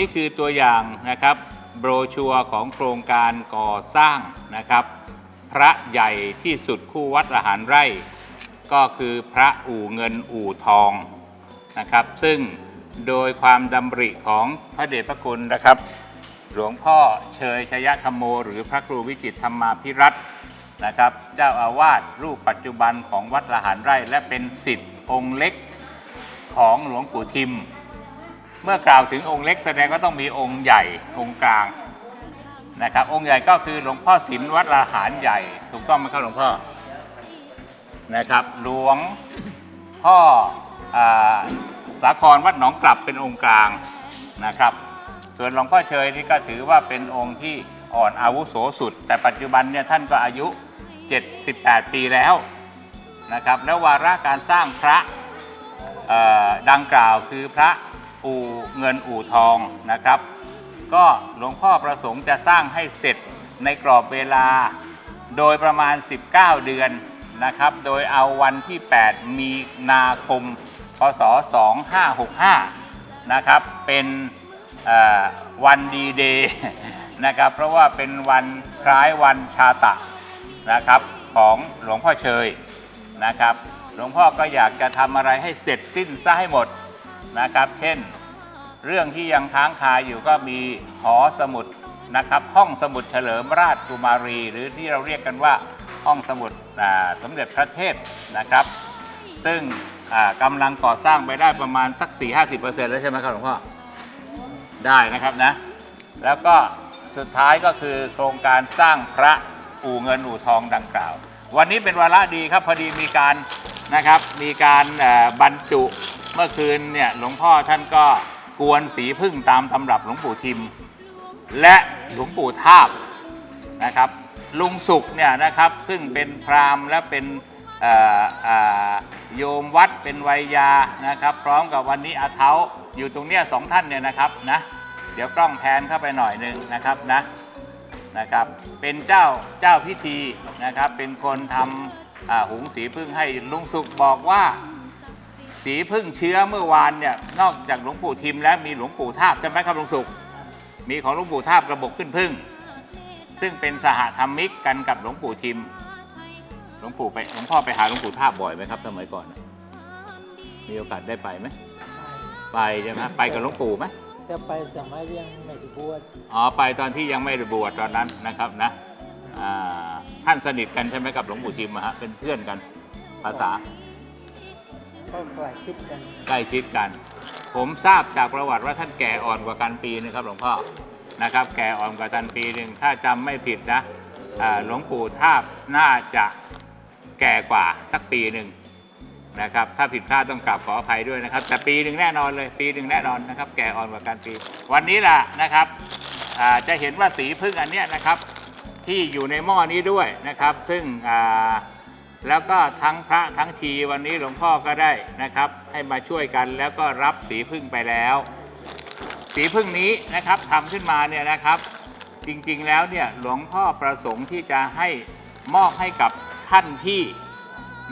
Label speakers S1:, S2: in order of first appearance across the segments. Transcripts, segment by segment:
S1: นี้คือตัวอย่างนะครับโบรชัวร์ของโครงการก่อสร้างนะครับ พระใหญ่ที่สุดคู่วัดละหารไร่ ก็คือพระอู่เงินอู่ทองนะครับ ซึ่งโดยความดำริของพระเดชพระคุณนะครับ หลวงพ่อเชยชยธรรมโม หรือพระครูวิจิตธรรมาภิรัตน์นะครับ เจ้าอาวาสรูปปัจจุบันของวัดละหารไร่ และเป็นสิทธิ์องค์เล็กของหลวงปู่ทิม เมื่อกล่าวถึงองค์เล็กแสดงว่าต้องมีองค์ใหญ่องค์กลางนะครับ องค์ใหญ่ก็คือหลวงพ่อศิลวัดละหารใหญ่ ถูกต้องไหมครับหลวงพ่อนะครับ หลวงพ่ออสาครวัดหนองกลับเป็นองค์กลางนะครับ ส่วนหลวงพ่อเชยนี่ก็ถือว่าเป็นองค์ที่อ่อนอาวุโสสุด แต่ปัจจุบันเนี่ยท่านก็อายุ 78 ปีแล้วนะครับ แล้ววาระการสร้างพระดังกล่าวคือพระ อู่เงินอู่ทองนะครับ ก็หลวงพ่อประสงค์จะสร้างให้เสร็จในกรอบเวลาโดยประมาณ 19 เดือนนะครับ โดยเอาวันที่ 8 มีนาคม พศ 2565 นะครับ เป็นวันดีเดย์นะครับ เพราะว่าเป็นวันคล้ายวันชาตะนะครับของหลวงพ่อเชยนะครับ หลวงพ่อก็อยากจะทำอะไรให้เสร็จสิ้นซะให้หมดนะครับ เช่น เรื่องที่ยังค้างคาอยู่ก็มีหอสมุดนะครับห้องสมุดเฉลิมราชกุมารี หรือที่เราเรียกกันว่าห้องสมุดสมเด็จพระเทพนะครับ ซึ่งอ่ากำลังก่อสร้างไปได้ประมาณสัก 4-50%แล้วใช่ไหมครับหลวงพ่อ ได้นะครับนะ แล้วก็สุดท้ายก็คือโครงการสร้างพระอู่เงินอู่ทองดังกล่าว วันนี้เป็นวาระดีครับ พอดีมีการนะครับมีการบรรจุเมื่อคืนเนี่ยหลวงพ่อท่านก็ กวนสีพึ่งตามตำรับหลวงปู่ทิม และหลวงปู่ทาบนะครับลุงสุขเนี่ยนะครับซึ่งเป็นพราหมณ์และเป็นโยมวัดเป็นวัยยานะครับ พร้อมกับวันนี้อาเท้าอยู่ตรงเนี้ยสองท่านเนี่ยนะครับนะเดี๋ยวกล้องแพนเข้าไปหน่อยหนึ่งนะครับนะนะครับ เป็นเจ้าเจ้าพิธีนะครับ เป็นคนทำอ่าหุงสีพึ่งให้ลุงสุขบอกว่า สีพึ่งเชื้อเมื่อวานเนี่ยนอกจากหลวงปู่ทิมแล้วมีหลวงปู่ทาบใช่ไหมครับลุงสุข มีของหลวงปู่ทาบกระบอกขึ้นพึ่ง ซึ่งเป็นสหธรรมิกกันกับหลวงปู่ทิมหลวงปู่ไปหลวงพ่อไปหาหลวงปู่ทาบบ่อยไหมครับสมัยก่อนน่ะมีโอกาสได้ไปไหมไปใช่ไหมไปกับหลวงปู่ไหม
S2: จะไปสมัยยังไม่ได้บวช
S1: อ๋อไปตอนที่ยังไม่ได้บวชตอนนั้นนะครับนะอ่าท่านสนิทกันใช่ไหมกับหลวงปู่ทิมอะฮะเป็นเพื่อนกันภาษา
S2: ก็ใกล้คิดกัน
S1: ใกล้ชิดกัน ผมทราบจากประวัติว่าท่านแก่อ่อนกว่ากันปีนึงครับหลวงพ่อนะครับ แก่อ่อนกว่าท่านปีหนึ่งถ้าจำไม่ผิดนะอ่าหลวงปู่ทาบน่าจะแก่กว่าสักปีหนึ่งนะครับ ถ้าผิดพลาดต้องกราบขออภัยด้วยนะครับ แต่ปีหนึ่งแน่นอนเลย ปีหนึ่งแน่นอนนะครับ แก่อ่อนกว่ากันปี วันนี้ล่ะนะครับอ่าจะเห็นว่าสีพึ่งอันเนี้ยนะครับ ที่อยู่ในหม้อนี้ด้วยนะครับ ซึ่งอ่า แล้วก็ทั้งพระทั้งชีวันนี้หลวงพ่อก็ได้นะครับ ให้มาช่วยกันแล้วก็รับสีพึ่งไปแล้ว สีพึ่งนี้นะครับทำขึ้นมาเนี่ยนะครับ จริงๆแล้วเนี่ยหลวงพ่อประสงค์ที่จะให้มอบให้กับท่านที่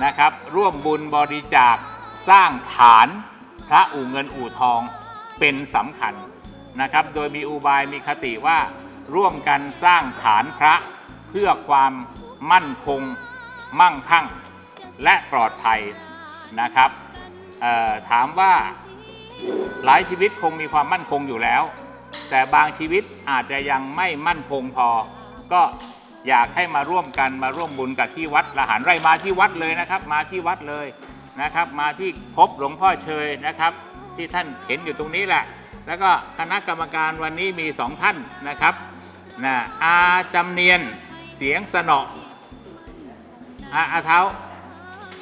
S1: นะครับ ร่วมบุญบริจาคสร้างฐานพระอู่เงินอู่ทองเป็นสำคัญนะครับ โดยมีอุบายมีคติว่าร่วมกันสร้างฐานพระเพื่อความมั่นคง มั่งคั่ง และปลอดภัยนะครับถามว่าหลายชีวิตคงมีความมั่นคงอยู่แล้ว แต่บางชีวิตอาจจะยังไม่มั่นคงพอ ก็อยากให้มาร่วมกันมาร่วมบุญกับที่วัดละหารไร่มาที่วัดเลยนะครับ มาที่วัดเลยนะครับ มาที่พบหลวงพ่อเชยนะครับ ที่ท่านเห็นอยู่ตรงนี้แหละ แล้วก็คณะกรรมการวันนี้มีสองท่านนะครับนะอาจำเนียนเสียงสนอ อาอาเท้า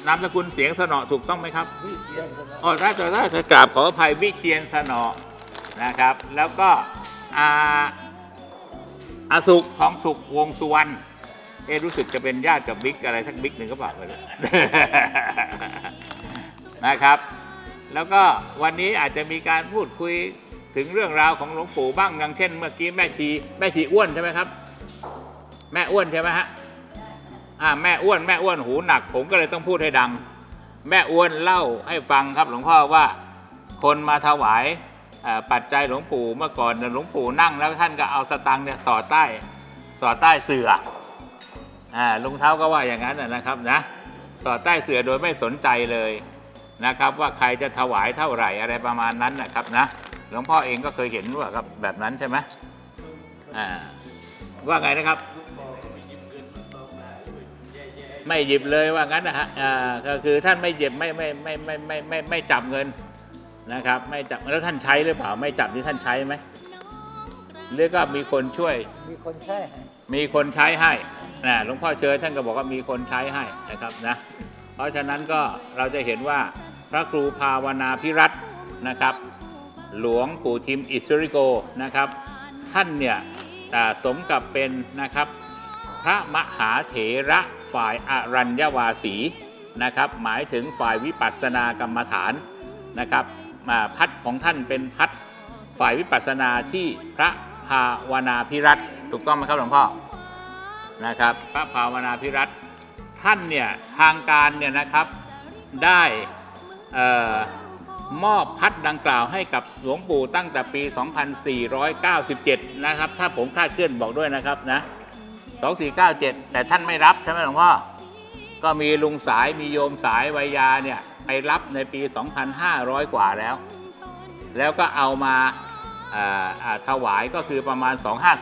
S1: นามสกุลเสียงสนอถูกต้องไหมครับ
S2: วิเชียนสมัย
S1: อ๋อถ้าจะถ้าจะกราบขออภัยวิเชียนสนอนะครับ แล้วก็อาอาสุขทองสุขวงสุวรรณเอะรู้สึกจะเป็นญาติกับบิ๊กอะไรสักบิ๊กหนึ่งก็บอกเลย นะครับ แล้วก็วันนี้อาจจะมีการพูดคุยถึงเรื่องราวของหลวงปู่บ้างอย่างเช่น เมื่อกี้แม่ชีแม่ชีอ้วนใช่ไหมครับ แม่อ้วนใช่ไหมฮะ อ่าแม่อ้วนแม่อ้วนหูหนัก ผมก็เลยต้องพูดให้ดัง แม่อ้วนเล่าให้ฟังครับหลวงพ่อว่า คนมาถวายปัจจัยหลวงปู่เมื่อก่อนหลวงปู่นั่งแล้วท่านก็เอาสตังค์เนี่ยสอดใต้สอดใต้เสืออ่าลุงเท้าก็ว่าอย่างนั้นนะนะครับนะสอดใต้เสือโดยไม่สนใจเลยนะครับ ว่าใครจะถวายเท่าไหร่อะไรประมาณนั้นนะครับนะหลวงพ่อเองก็เคยเห็นว่าครับแบบนั้นใช่ไหมอ่าว่าไงนะครับ ไม่หยิบเลยว่างั้นนะฮะอ่าก็คือท่านไม่หยิบไม่ไม่ไม่ไม่ไม่ไม่ไม่จับเงินนะครับ ไม่จับแล้วท่านใช้หรือเปล่า ไม่จับที่ท่านใช้ไหมหรือก็มีคนช่วย
S2: มีคนแช่ให้
S1: มีคนใช้ให้นะหลวงพ่อเชยท่านก็บอกว่ามีคนใช้ให้นะครับนะเพราะฉะนั้นก็เราจะเห็นว่าพระครูภาวนาพิรัตน์นะครับ หลวงปู่ทิมอิสริโกนะครับ ท่านเนี่ยอ่าสมกับเป็นนะครับพ ระมหาเถระฝ่ายอรัญญวาสีนะครับ หมายถึงฝ่ายวิปัสสนากรรมฐานนะครับมาพัดของท่านเป็นพัดฝ่ายวิปัสสนาที่พระภาวนาพิรัตถูกต้องไหมครับหลวงพ่อนะครับ พระภาวนาพิรัตท่านเนี่ยทางการเนี่ยนะครับได้มอบพัดดังกล่าวให้กับหลวงปู่ตั้งแต่ปี 2497 นะครับ ถ้าผมคลาดเคลื่อนบอกด้วยนะครับนะ 2497แต่ท่านไม่รับใช่ไหมหลวงพ่อ ก็มีลุงสายมีโยมสายวัยยาเนี่ยไปรับในปี 2,500 กว่าแล้ว แล้วก็เอามาถวายก็คือประมาณ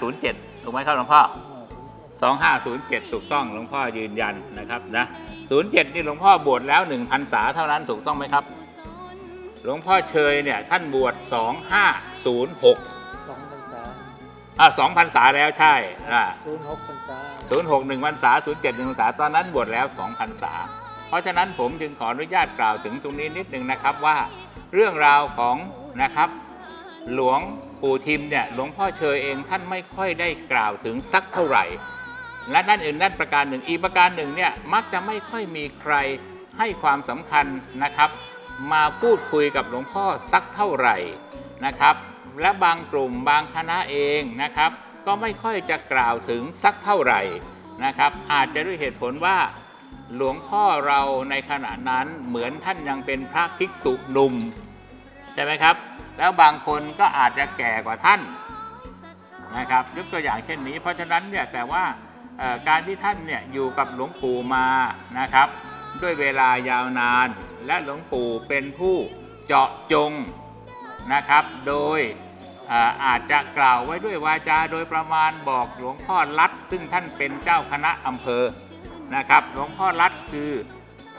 S1: 2507 ถูกไหมครับหลวงพ่อ 2507 ถูกต้องหลวงพ่อยืนยันนะครับนะ07 นี่หลวงพ่อบวชแล้ว1พรรษาเท่านั้นถูกต้องไหมครับ หลวงพ่อเชยเนี่ยท่านบวช 2506
S2: อ่า
S1: สองพรรษาแล้วใช่อ่า
S2: ศูนย์หกพรรษา
S1: ศูนย์หกหนึ่งพรรษาศูนย์เจ็ดหนึ่งพรรษาตอนนั้นบวชแล้วสองพรรษา เพราะฉะนั้นผมจึงขออนุญาตกล่าวถึงตรงนี้นิดนึงนะครับว่า เรื่องราวของนะครับ หลวงปู่ทิมเนี่ยหลวงพ่อเชยเองท่านไม่ค่อยได้กล่าวถึงสักเท่าไหร่ และนั่นอื่นนั่นประการหนึ่งอีกประการหนึ่งเนี่ยมักจะไม่ค่อยมีใครให้ความสำคัญนะครับ มาพูดคุยกับหลวงพ่อสักเท่าไหร่นะครับ และบางกลุ่มบางคณะเองนะครับ ก็ไม่ค่อยจะกล่าวถึงสักเท่าไหร่นะครับ อาจจะด้วยเหตุผลว่า หลวงพ่อเราในขณะนั้นเหมือนท่านยังเป็นพระภิกษุหนุ่มใช่ไหมครับ แล้วบางคนก็อาจจะแก่กว่าท่านนะครับยกตัวอย่างเช่นนี้ เพราะฉะนั้นเนี่ยแต่ว่าการที่ท่านเนี่ยอยู่กับหลวงปู่มานะครับ ด้วยเวลายาวนาน และหลวงปู่เป็นผู้เจาะจงนะครับ โดย อ่ออาจจะกล่าวไว้ด้วยวาจาโดยประมาณบอกหลวงพ่อรัดซึ่งท่านเป็นเจ้าคณะอำเภอนะครับ หลวงพ่อรัดคือ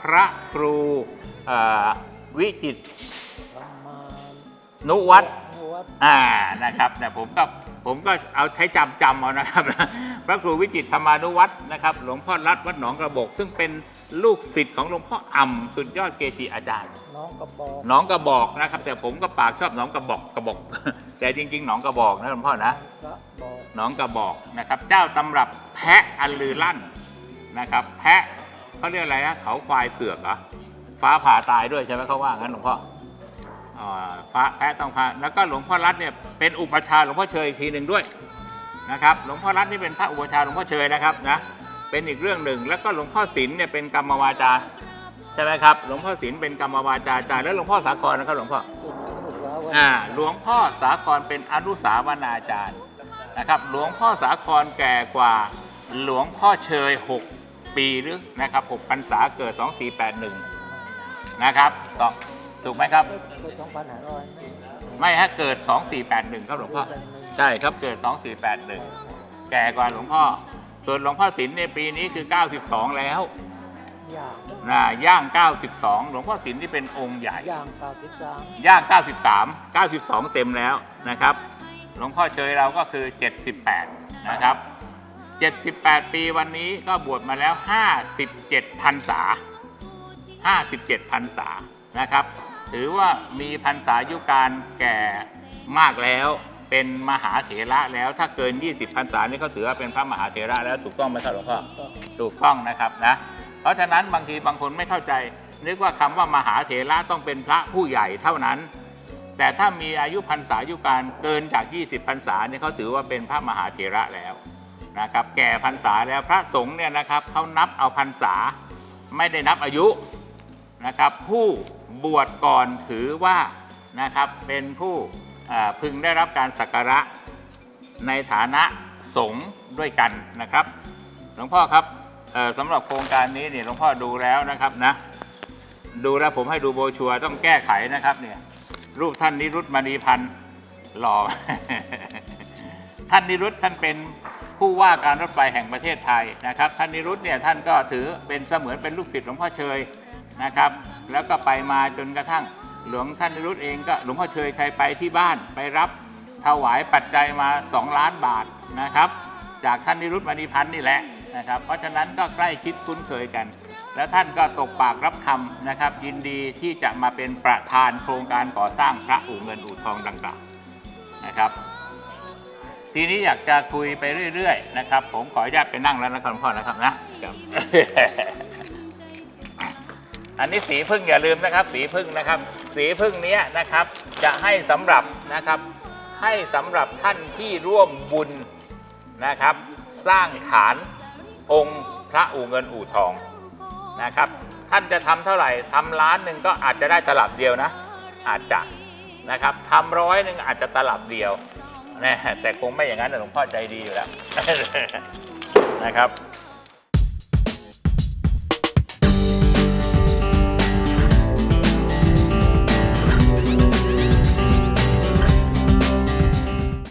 S1: พระครูอ่อวิจิตร
S2: ประมาณ
S1: นุวัตร
S2: วัด
S1: อ่า นะครับ แต่ผมก็ ผมก็เอาใช้จำจำเอานะครับ พระครูวิจิตรธรรมานุวัตรนะครับ หลวงพ่อรัตน์วัดหนองกระบอก ซึ่งเป็นลูกศิษย์ของหลวงพ่ออ่ำสุดยอดเกจิอาจารย์
S2: น้องกระบอก
S1: หนองกระบอกนะครับ แต่ผมก็ปากชอบหนองกระบอกกระบอก แต่จริง ๆ หนองกระบอกนะหลวงพ่อนะ
S2: กระบอก
S1: หนองกระบอกนะครับ เจ้าตำรับแพะอันลือลั่นนะครับ แพะเขาเรียกอะไรนะเขาควายเผือกเหรอฟ้าผ่าตายด้วยใช่ไหมเขาว่างั้นหลวงพ่อ อ่าฟ้าแพะต้องพาแล้วก็หลวงพ่อรัตน์เนี่ยเป็นอุปชาหลวงพ่อเชยอีกทีหนึ่งด้วยนะครับหลวงพ่อรัตน์นี่เป็นพระอุปชาหลวงพ่อเชยนะครับนะเป็นอีกเรื่องหนึ่ง แล้วก็หลวงพ่อศิลป์เนี่ยเป็นกรรมวาจาใช่ไหมครับหลวงพ่อศิลป์เป็นกรรมวาจาจารย์แล้วหลวงพ่อสาครนะครับหลวงพ่ออ่าหลวงพ่อสาครเป็นอนุสาวนาจารย์นะครับหลวงพ่อสาครแก่กว่าหลวงพ่อเชย 6 ปีหรือนะครับ6พรรษาเกิด 2481 นะครับต่อ ถูกไหมครับ
S2: ก็สองพันห้าร้อย
S1: ไม่ฮะเกิด 2481 ครับหลวงพ่อ ใช่ครับเกิด 2481 แก่กว่าหลวงพ่อ ส่วนหลวงพ่อศิลป์ในยปีนี้คือ 92 แล้ว
S2: ย่าง
S1: นะย่าง 92 หลวงพ่อศิลป์นี่เป็นองค์ใหญ่
S2: ย่างเก้าสิบสาม
S1: ย่าง 93 92 เต็มแล้วนะครับ หลวงพ่อเชยเราก็คือ 78 นะครับ 78 ปีวันนี้ก็บวชมาแล้ว 57พรรษา 57พรรษา นะครับ ถือว่ามีพรรษายุการแก่มากแล้วเป็นมหาเถระแล้วถ้าเกิน 20พรรษานี่เขาถือว่าเป็นพระมหาเถระแล้วถูกต้องไหมครับหลวงพ่อถูกต้องนะครับนะเพราะฉะนั้นบางทีบางคนไม่เข้าใจ นึกว่าคำว่ามหาเถระต้องเป็นพระผู้ใหญ่เท่านั้น แต่ถ้ามีอายุพรรษายุการเกินจาก 20พรรษาเนี่ยเขาถือว่าเป็นพระมหาเถระแล้วนะครับ แก่พรรษาแล้วพระสงฆ์เนี่ยนะครับเขานับเอาพรรษาไม่ได้นับอายุนะครับผู้ บวชก่อนถือว่านะครับเป็นผู้พึงได้รับการสักการะในฐานะสงฆ์ด้วยกันนะครับ หลวงพ่อครับสำหรับโครงการนี้เนี่ยหลวงพ่อดูแล้วนะครับนะดูแล้วผมให้ดูโบชัวต้องแก้ไขนะครับเนี่ยรูปท่านนิรุตมณีพันธ์หล่อท่านนิรุตท่านเป็นผู้ว่าการรถไฟแห่งประเทศไทยนะครับ ท่านนิรุตเนี่ยท่านก็ถือเป็นเสมือนเป็นลูกศิษย์หลวงพ่อเชยนะครับ แล้วก็ไปมาจนกระทั่งหลวงท่านนิรุตเองก็หลวงพ่อเชยใครไปที่บ้านไปรับถวายปัจจัยมา 2 ล้านบาทนะครับ จากท่านนิรุตมณีพันธ์นี่แหละนะครับเพราะฉะนั้นก็ใกล้ชิดคุ้นเคยกัน แล้วท่านก็ตกปากรับคำนะครับ ยินดีที่จะมาเป็นประธานโครงการก่อสร้างพระอู่เงินอู่ทองดังกล่าวนะครับ ทีนี้อยากจะคุยไปเรื่อย ๆ นะครับ ผมขออนุญาตไปนั่งแล้วนะครับพ่อนะครับนะครับ อันนี้สีพึ่งอย่าลืมนะครับ สีพึ่งนะครับ สีพึ่งเนี้ยนะครับจะให้สำหรับนะครับให้สำหรับท่านที่ร่วมบุญนะครับ สร้างฐานองค์พระอู่เงินอู่ทองนะครับ ท่านจะทำเท่าไหร่ทำล้านหนึ่งก็อาจจะได้ตลับเดียวนะ อาจจะนะครับทำร้อยหนึ่งอาจจะตลับเดียวนะแต่คงไม่อย่างนั้นหลวงพ่อใจดีอยู่แล้วนะครับ